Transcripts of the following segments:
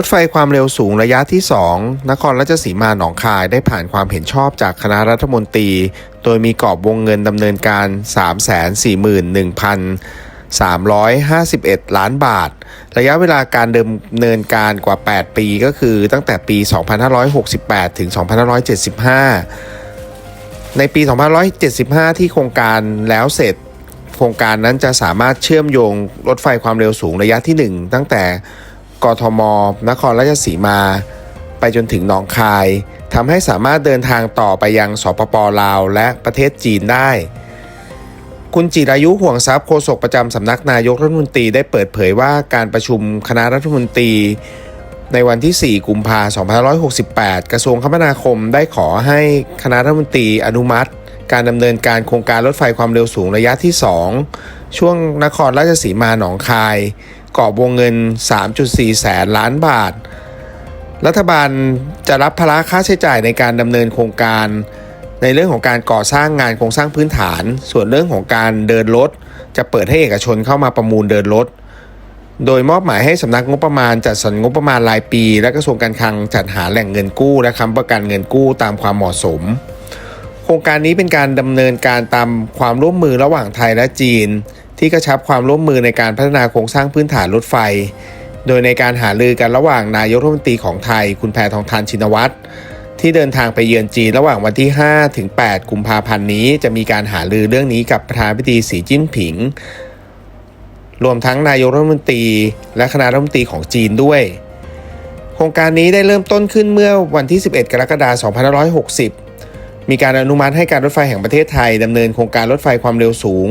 รถไฟความเร็วสูงระยะที่ 2 นครราชสีมาหนองคายได้ผ่านความเห็นชอบจากคณะรัฐมนตรี โดยมีกรอบวงเงินดำเนินการ 341,351 ล้านบาท ระยะเวลาการดำเนินการกว่า 8 ปีก็คือตั้งแต่ปี 2568 ถึง 2575 ในปี 2575 ที่โครงการแล้วเสร็จ โครงการนั้นจะสามารถเชื่อมโยงรถไฟความเร็วสูงระยะที่ 1 ตั้งแต่ กทม นครราชสีมา ไปจนถึงหนองคายทำให้สามารถเดินทางต่อไปยังสปปลาว และประเทศจีนได้ คุณจิรายุห่วงทรัพย์โฆษกประจำสำนักนายกรัฐมนตรีได้เปิดเผยว่าการประชุมคณะรัฐมนตรี ในวันที่ 4 กุมภาพันธ์2568 กระทรวงคมนาคมได้ขอให้คณะรัฐมนตรีอนุมัติ การดำเนินการโครงการรถไฟความเร็วสูงระยะที่ 2 ช่วงนครราชสีมาหนองคาย กอบวงเงิน 3.4 แสนล้านบาท รัฐบาลจะรับภาระค่าใช้จ่ายในการดำเนินโครงการ ในเรื่องของการก่อสร้างงานโครงสร้างพื้นฐาน ส่วนเรื่องของการเดินรถ จะเปิดให้เอกชนเข้ามาประมูลเดินรถโดยมอบหมายให้สำนักงบประมาณจัดสรรงบประมาณรายปี และกระทรวงการคลังจัดหาแหล่งเงินกู้ และค้ำประกันเงินกู้ตามความเหมาะสม โครงการนี้เป็นการดำเนินการตามความร่วมมือระหว่างไทยและจีน ที่กระชับความร่วมมือในการพัฒนาโครงสร้างพื้นฐานรถไฟ โดยในการหารือกันระหว่างนายกรัฐมนตรีของไทย คุณแพทองทานชินวัตรที่เดินทางไปเยือนจีนระหว่างวันที่ 5 ถึง 8 กุมภาพันธ์นี้ จะมีการหารือเรื่องนี้กับประธานาธิบดีสีจิ้นผิง รวมทั้งนายกรัฐมนตรี และคณะรัฐมนตรีของจีนด้วย โครงการนี้ได้เริ่มต้นขึ้นเมื่อวันที่ 11 กรกฎาคม 2560 มีการอนุมัติให้การรถไฟแห่งประเทศไทยดำเนินโครงการรถไฟความเร็วสูง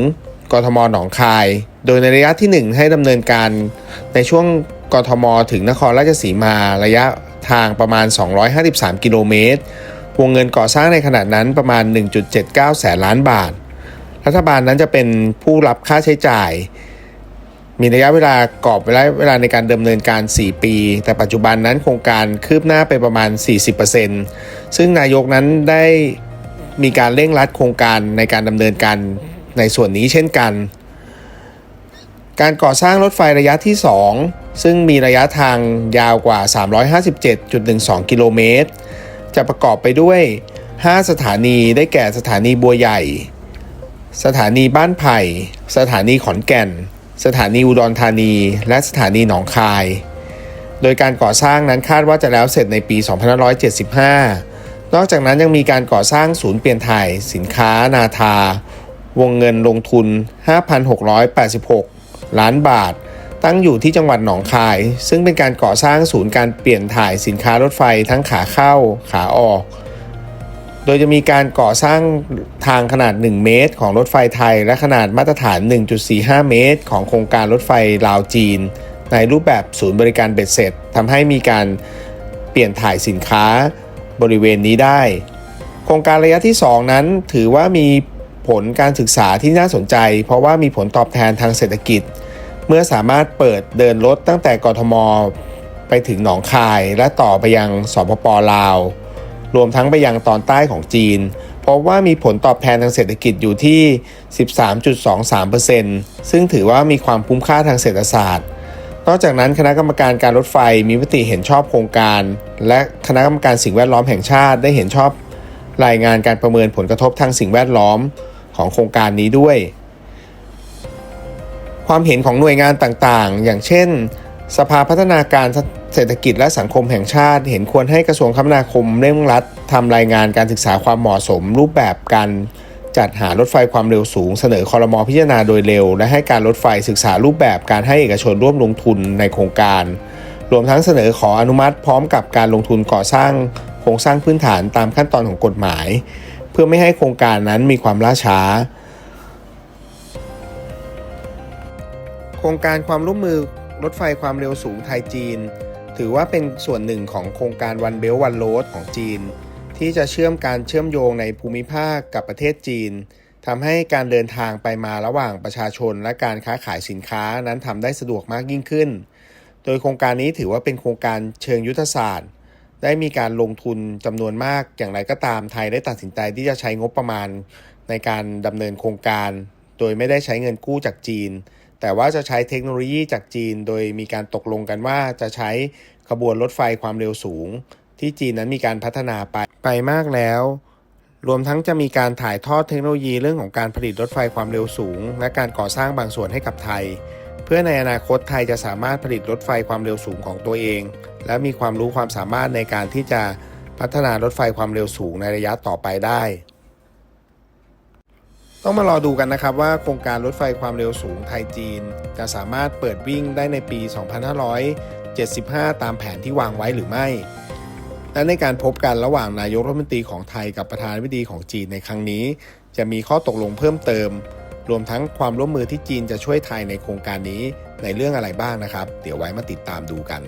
กทมหนองคาย โดยในระยะที่ 1 ให้ดำเนินการในช่วงกทม ถึงนครราชสีมาระยะทางประมาณ 253 กิโลเมตร วงเงินก่อสร้างในขนาดนั้นประมาณ 1.79 แสนล้านบาท รัฐบาลนั้นจะเป็นผู้รับค่าใช้จ่าย มีระยะเวลากรอบเวลาเวลาในการดำเนินการ 4 ปี แต่ปัจจุบันนั้นโครงการคืบหน้าไปประมาณ 40%ซึ่งนายกนั้นได้มีการเร่งรัดโครงการในการดำเนินการ ในส่วนนี้เช่นกัน การก่อสร้างรถไฟระยะที่ 2 ซึ่งมีระยะทางยาวกว่า 357.12 กิโลเมตร จะประกอบไปด้วย 5 สถานีได้แก่สถานีบัวใหญ่ สถานีบ้านไผ่ สถานีขอนแก่น สถานีอุดรธานี และสถานีหนองคาย โดยการก่อสร้างนั้นคาดว่าจะแล้วเสร็จในปี 2575นอกจากนั้นยังมีการก่อสร้างศูนย์เปลี่ยนถ่ายสินค้านาทา วงเงินลงทุน 5,686 ล้านบาท ตั้งอยู่ที่จังหวัดหนองคาย ซึ่งเป็นการก่อสร้างศูนย์การเปลี่ยนถ่ายสินค้ารถไฟทั้งขาเข้าขาออก โดยจะมีการก่อสร้างทางขนาด 1 เมตร ของรถไฟไทย และขนาดมาตรฐาน 1.45 เมตร ของโครงการรถไฟลาวจีน ในรูปแบบศูนย์บริการเบ็ดเสร็จทำให้มีการเปลี่ยนถ่ายสินค้าบริเวณนี้ได้ โครงการระยะที่ 2 นั้นถือว่ามี ผลการศึกษาที่น่าสนใจ เพราะว่ามีผลตอบแทนทางเศรษฐกิจ เมื่อสามารถเปิดเดินรถตั้งแต่กทม ไปถึงหนองคายและต่อไปยังสปปลาว รวมทั้งไปยังตอนใต้ของจีน เพราะว่ามีผลตอบแทนทางเศรษฐกิจอยู่ที่ 13.23%ซึ่งถือว่ามีความคุ้มค่าทางเศรษฐศาสตร์นอกจากนั้นคณะกรรมการการรถไฟมีมติเห็นชอบโครงการ และคณะกรรมการสิ่งแวดล้อมแห่งชาติได้เห็นชอบ รายงานการประเมินผลกระทบทางสิ่งแวดล้อม ของโครงการนี้ด้วย ความเห็นของหน่วยงานต่างๆ อย่างเช่น สภาพัฒนาการเศรษฐกิจและสังคมแห่งชาติ เห็นควรให้กระทรวงคมนาคมเร่งรัดทำรายงานการศึกษาความเหมาะสม รูปแบบการจัดหารถไฟความเร็วสูง เสนอคอรมอพิจารณาโดยเร็ว และให้การรถไฟศึกษารูปแบบการให้เอกชนร่วมลงทุนในโครงการ รวมทั้งเสนอขออนุมัติพร้อมกับการลงทุนก่อสร้างโครงสร้างพื้นฐานตามขั้นตอนของกฎหมาย พื่อไม่ให้โครงการนั้นมีความล่าช้า โครงการความร่วมมือรถไฟความเร็วสูงไทยจีน ถือว่าเป็นส่วนหนึ่งของโครงการวันเบลวันโรดของจีน ที่จะเชื่อมการเชื่อมโยงในภูมิภาคกับประเทศจีนทำให้การเดินทางไปมาระหว่างประชาชนและการค้าขายสินค้านั้นทำได้สะดวกมากยิ่งขึ้น โดยโครงการนี้ถือว่าเป็นโครงการเชิงยุทธศาสตร์ ได้มีการลงทุนจำนวนมากอย่างไรก็ตามไทยได้ตัดสินใจที่จะใช้งบประมาณในการดำเนินโครงการ โดยไม่ได้ใช้เงินกู้จากจีน แต่ว่าจะใช้เทคโนโลยีจากจีน โดยมีการตกลงกันว่าจะใช้ขบวนรถไฟความเร็วสูง ที่จีนนั้นมีการพัฒนาไปไปมากแล้ว รวมทั้งจะมีการถ่ายทอดเทคโนโลยีเรื่องของการผลิตรถไฟความเร็วสูง และการก่อสร้างบางส่วนให้กับไทย เพื่อในอนาคตไทยจะสามารถผลิตรถไฟความเร็วสูงของตัวเอง และมีความรู้ความสามารถในการที่จะพัฒนารถไฟความเร็วสูงในระยะต่อไปได้ ต้องมารอดูกันนะครับว่าโครงการรถไฟความเร็วสูงไทยจีน จะสามารถเปิดวิ่งได้ในปี 2575 ตามแผนที่วางไว้หรือไม่ และในการพบกันระหว่างนายกรัฐมนตรีของไทยกับประธานาธิบดีของจีนในครั้งนี้ จะมีข้อตกลงเพิ่มเติม รวมทั้งความร่วมมือที่จีนจะช่วยไทยในโครงการนี้ในเรื่องอะไรบ้างนะครับ เดี๋ยวไว้มาติดตามดูกัน